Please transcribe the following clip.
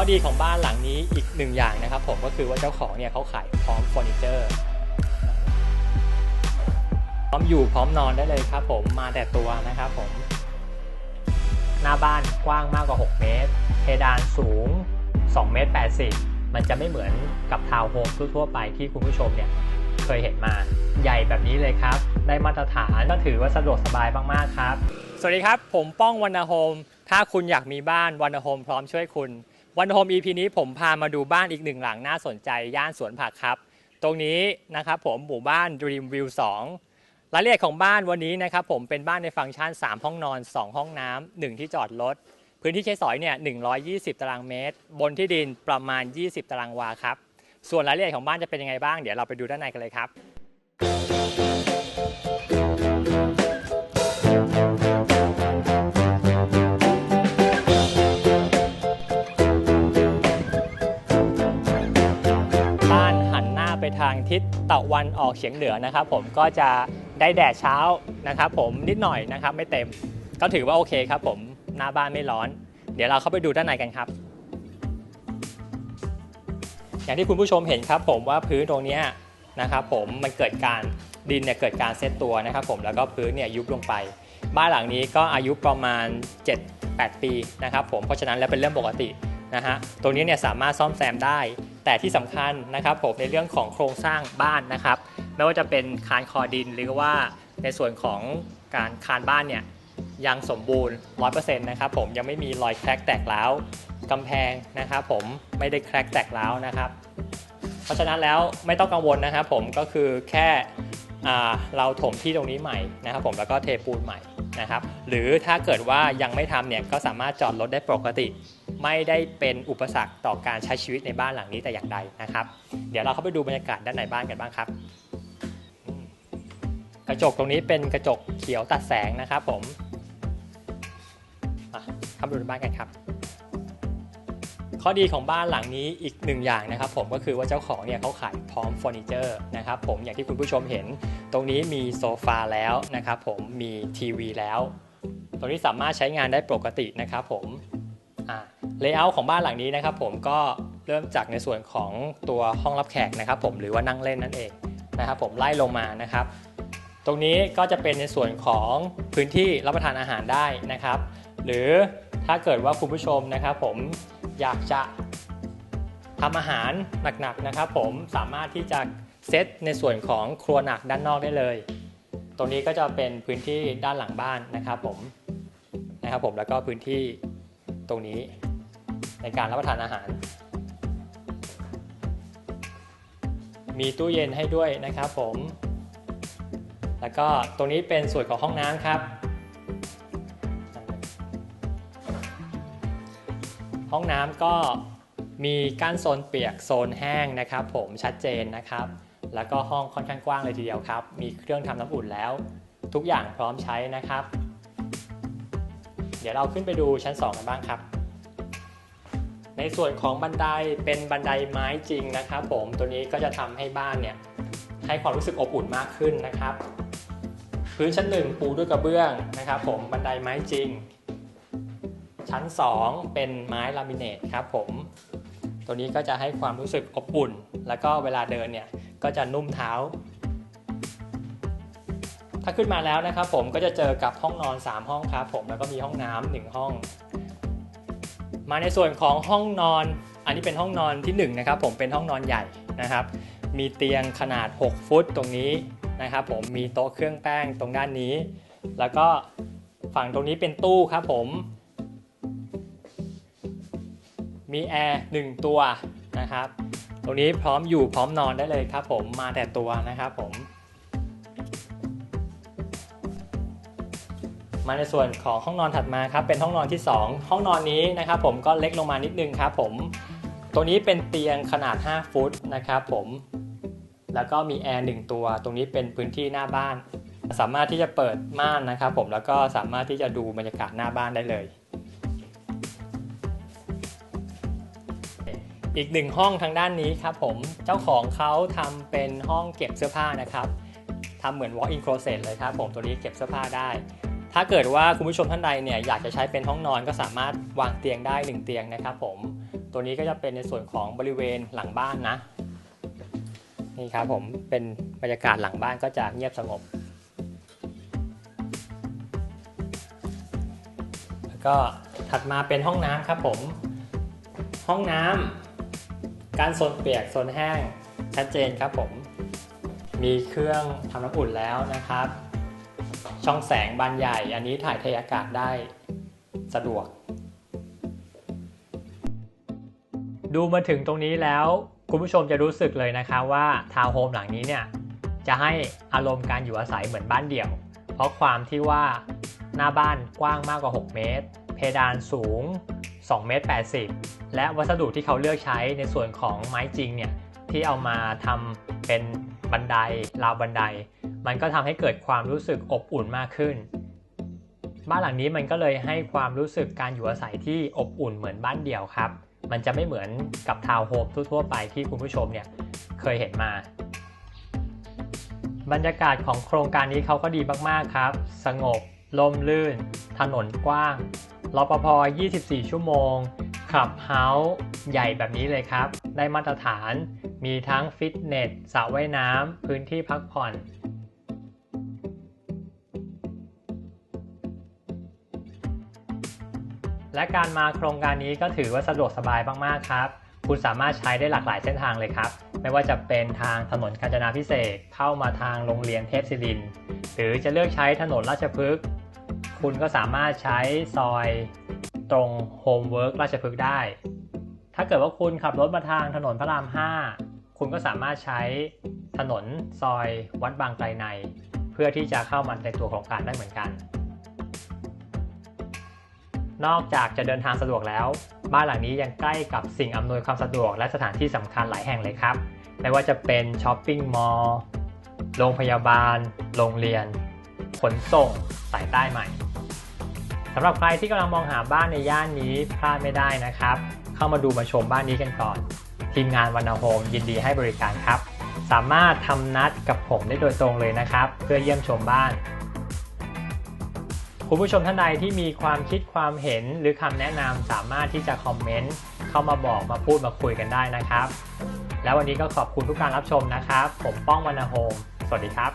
ข้อดีของบ้านหลังนี้อีกหนึ่งอย่างนะครับ ผมก็คือว่าเจ้าของเนี่ยเขาขายพร้อมเฟอร์นิเจอร์พร้อมอยู่พร้อมนอนได้เลยครับ ผมมาแต่ตัวนะครับผม หน้าบ้านกว้างมากกว่า 6 เมตร เพดานสูง 2 เมตร 80 มันจะไม่เหมือนกับทาวน์โฮมทั่วๆไปที่คุณผู้ชมเนี่ยเคยเห็นมาใหญ่แบบนี้เลยครับ ได้มาตรฐานก็ถือว่าสะดวกสบายมากๆครับ สวัสดีครับ ผมป้องวันนาโฮมถ้าคุณอยากมีบ้านวันนาโฮมพร้อมช่วยคุณ วันโฮม EP นี้ผมพามาดูบ้านอีกหนึ่งหลังน่าสนใจย่านสวนผักครับ ตรงนี้นะครับผมหมู่บ้าน Dream View 2 รายละเอียดของบ้านวันนี้นะครับผมเป็นบ้านในฟังก์ชัน 3 ห้องนอน 2 ห้องน้ำ1ที่จอดรถ พื้นที่ใช้สอยเนี่ย 120 ตารางเมตร บนที่ดินประมาณ 20 ตารางวาครับ ส่วนรายละเอียดของบ้านจะเป็นยังไงบ้าง เดี๋ยวเราไปดูด้านในกันเลยครับาไปทางทิศตะวันออกเฉียงเหนือนะครับ ผมก็จะได้แดดเช้านะครับผมนิดหน่อยนะครับ ไม่เต็ม ก็ถือว่าโอเคครับ ผมหน้าบ้านไม่ร้อน เดี๋ยวเราเข้าไปดูด้านในกันครับ อย่างที่คุณผู้ชมเห็นครับ ผมว่าพื้นตรงนี้นะครับ ผมมันเกิดการดินเนี่ยเกิดการเซตตัวนะครับ ผมแล้วก็พื้นเนี่ยยุบลงไป บ้านหลังนี้ก็อายุประมาณ 7-8 ปีนะครับ ผมเพราะฉะนั้นแล้วเป็นเรื่องปกตินะฮะตรงนี้เนี่ยสามารถซ่อมแซมได้ แต่ที่สำคัญนะครับผมในเรื่องของโครงสร้างบ้านนะครับ ไม่ว่าจะเป็นคานคอดินหรือว่าในส่วนของการคานบ้านเนี่ยยังสมบูรณ์ 100%นะครับผมยังไม่มีรอยแครกแตกร้วกำแพงนะครับผมไม่ได้แครกแตกร้วนะครับ เพราะฉะนั้นแล้วไม่ต้องกังวลนะครับผมก็คือแค่เราถมที่ตรงนี้ใหม่นะครับผมแล้วก็เทปูนใหม่ นะครับ หรือถ้าเกิดว่ายังไม่ทำเนี่ยก็สามารถจอดรถได้ปกติ ไม่ได้เป็นอุปสรรคต่อการใช้ชีวิตในบ้านหลังนี้แต่อย่างใดนะครับ เดี๋ยวเราเข้าไปดูบรรยากาศด้านในบ้านกันบ้างครับ กระจกตรงนี้เป็นกระจกเขียวตัดแสงนะครับผมมาเข้าไปดูในบ้านกันครับ ข้อดีของบ้านหลังนี้อีกหนึ่งอย่างนะครับ ผมก็คือว่าเจ้าของเนี่ยเขาขายพร้อมเฟอร์นิเจอร์นะครับผมอย่างที่คุณผู้ชมเห็น ตรงนี้มีโซฟาแล้วนะครับผมมีทีวีแล้วตรงนี้สามารถใช้งานได้ปกตินะครับผมเลเยอร์ของบ้านหลังนี้นะครับ ผมก็เริ่มจากในส่วนของตัวห้องรับแขกนะครับผมหรือว่านั่งเล่นนั่นเองนะครับผมไล่ลงมานะครับ ตรงนี้ก็จะเป็นในส่วนของพื้นที่รับประทานอาหารได้นะครับ หรือถ้าเกิดว่าคุณผู้ชมนะครับผม อยากจะทำอาหารหนักๆนะครับผมสามารถที่จะเซตในส่วนของครัวหนักด้านนอกได้เลย ตรงนี้ก็จะเป็นพื้นที่ด้านหลังบ้านนะครับผมนะครับผมแล้วก็พื้นที่ตรงนี้ในการรับประทานอาหาร มีตู้เย็นให้ด้วยนะครับผม แล้วก็ตรงนี้เป็นส่วนของห้องน้ำครับ องน้ำก็มีกั้นโซนเปียกโซนแห้งนะครับ ผมชัดเจนนะครับ แล้วก็ห้องค่อนข้างกว้างเลยทีเดียวครับ มีเครื่องทำน้ำอุ่นแล้ว ทุกอย่างพร้อมใช้นะครับ เดี๋ยวเราขึ้นไปดูชั้น 2 กันบ้างครับในส่วนของบันไดเป็นบันไดไม้จริงนะครับ ผมตัวนี้ก็จะทำให้บ้านเนี่ยให้ความรู้สึกอบอุ่นมากขึ้นนะครับ พื้นชั้น1ปูด้วยกระเบื้องนะครับ ผมบันไดไม้จริง ชั้น 2 เป็นไม้ลามิเนตครับผมตัวนี้ก็จะให้ความรู้สึกอบอุ่น แล้วก็เวลาเดินเนี่ยก็จะนุ่มเท้า ถ้าขึ้นมาแล้วนะครับผมก็จะเจอกับห้องนอน 3 ห้องครับผมแล้วก็มีห้องน้ำหนึ่งห้อง มาในส่วนของห้องนอน อันนี้เป็นห้องนอนที่1นะครับผมเป็นห้องนอนใหญ่นะครับ มีเตียงขนาด 6 ฟุตตรงนี้นะครับผมมีโต๊ะเครื่องแป้งตรงด้านนี้ แล้วก็ฝั่งตรงนี้เป็นตู้ครับผม มีแอร์1ตัวนะครับ ตรงนี้พร้อมอยู่พร้อมนอนได้เลยครับผมมาแต่ตัวนะครับผม มาในส่วนของห้องนอนถัดมาครับ เป็นห้องนอนที่ 2 ห้องนอนนี้นะครับผมก็เล็กลงมานิดนึงครับผมตัวนี้เป็นเตียงขนาด 5 ฟุตนะครับผมแล้วก็มีแอร์1ตัว ตรงนี้เป็นพื้นที่หน้าบ้าน สามารถที่จะเปิดม่านนะครับผมแล้วก็สามารถที่จะดูบรรยากาศหน้าบ้านได้เลย อีกหนึ่งห้องทางด้านนี้ครับผมเจ้าของเขาทำเป็นห้องเก็บเสื้อผ้านะครับทำเหมือน walk-in closet เลยครับผมตัวนี้เก็บเสื้อผ้าได้ ถ้าเกิดว่าคุณผู้ชมท่านใดเนี่ยอยากจะใช้เป็นห้องนอนก็สามารถวางเตียงได้ 1 เตียงนะครับผมตัวนี้ก็จะเป็นในส่วนของบริเวณหลังบ้านนะนี่ครับผมเป็นบรรยากาศหลังบ้านก็จะเงียบสงบ แล้วก็ถัดมาเป็นห้องน้ำครับผม ห้องน้ำ การโซนเปียกโซนแห้งชัดเจนครับผม มีเครื่องทำน้ำอุ่นแล้วนะครับ ช่องแสงบานใหญ่ อันนี้ถ่ายเทอากาศได้สะดวก ดูมาถึงตรงนี้แล้ว คุณผู้ชมจะรู้สึกเลยนะคะว่าทาวน์โฮมหลังนี้เนี่ย จะให้อารมณ์การอยู่อาศัยเหมือนบ้านเดี่ยว เพราะความที่ว่าหน้าบ้านกว้างมากกว่า 6 เมตร เพดานสูง 2เมตร80 และวัสดุที่เขาเลือกใช้ในส่วนของไม้จริงเนี่ยที่เอามาทำเป็นบันไดราวบันได มันก็ทำให้เกิดความรู้สึกอบอุ่นมากขึ้น บ้านหลังนี้มันก็เลยให้ความรู้สึกการอยู่อาศัยที่อบอุ่นเหมือนบ้านเดี่ยวครับ มันจะไม่เหมือนกับทาวน์โฮมทั่วๆไปที่คุณผู้ชมเนี่ยเคยเห็นมาบรรยากาศของโครงการนี้เขาก็ดีมาก ๆ ครับ สงบ ลมลื่น ถนนกว้าง รปภ 24 ชั่วโมงขับเฮาส์ใหญ่แบบนี้เลยครับ ได้มาตรฐาน มีทั้งฟิตเนสสระว่ายน้ำ พื้นที่พักผ่อนและการมาโครงการนี้ก็ถือว่าสะดวกสบายมากๆครับ คุณสามารถใช้ได้หลากหลายเส้นทางเลยครับ ไม่ว่าจะเป็นทางถนนกาญจนาพิเศษเข้ามาทางโรงเรียนเทพศิริน หรือจะเลือกใช้ถนนราชพฤกษ์ คุณก็สามารถใช้ซอยตรงโฮมเวิร์กราชพฤกษ์ได้ ถ้าเกิดว่าคุณขับรถมาทางถนนพระราม 5 คุณก็สามารถใช้ถนนซอยวัดบางไกลใน เพื่อที่จะเข้ามาในตัวโครงการได้เหมือนกัน นอกจากจะเดินทางสะดวกแล้ว บ้านหลังนี้ยังใกล้กับสิ่งอำนวยความสะดวกและสถานที่สำคัญหลายแห่งเลยครับ ไม่ว่าจะเป็นช้อปปิ้งมอลล์ โรงพยาบาล โรงเรียน ขนส่ง สายใต้ใหม่ำหรับใครที่กำลังมองหาบ้านในย่านนี้พลาดไม่ได้นะครับ เข้ามาดูมาชมบ้านนี้กันก่อน ทีมงานวันนาโฮมยินดีให้บริการครับ สามารถทำนัดกับผมได้โดยตรงเลยนะครับ เพื่อเยี่ยมชมบ้านคุณผู้ชมท่านใดที่มีความคิดความเห็นหรือคำแนะนำสามารถที่จะคอมเมนต์เข้ามาบอกมาพูดมาคุยกันได้นะครับ แล้ววันนี้ก็ขอบคุณทุกการรับชมนะครับ ผมป้องวรรณโฮมสวัสดีครับ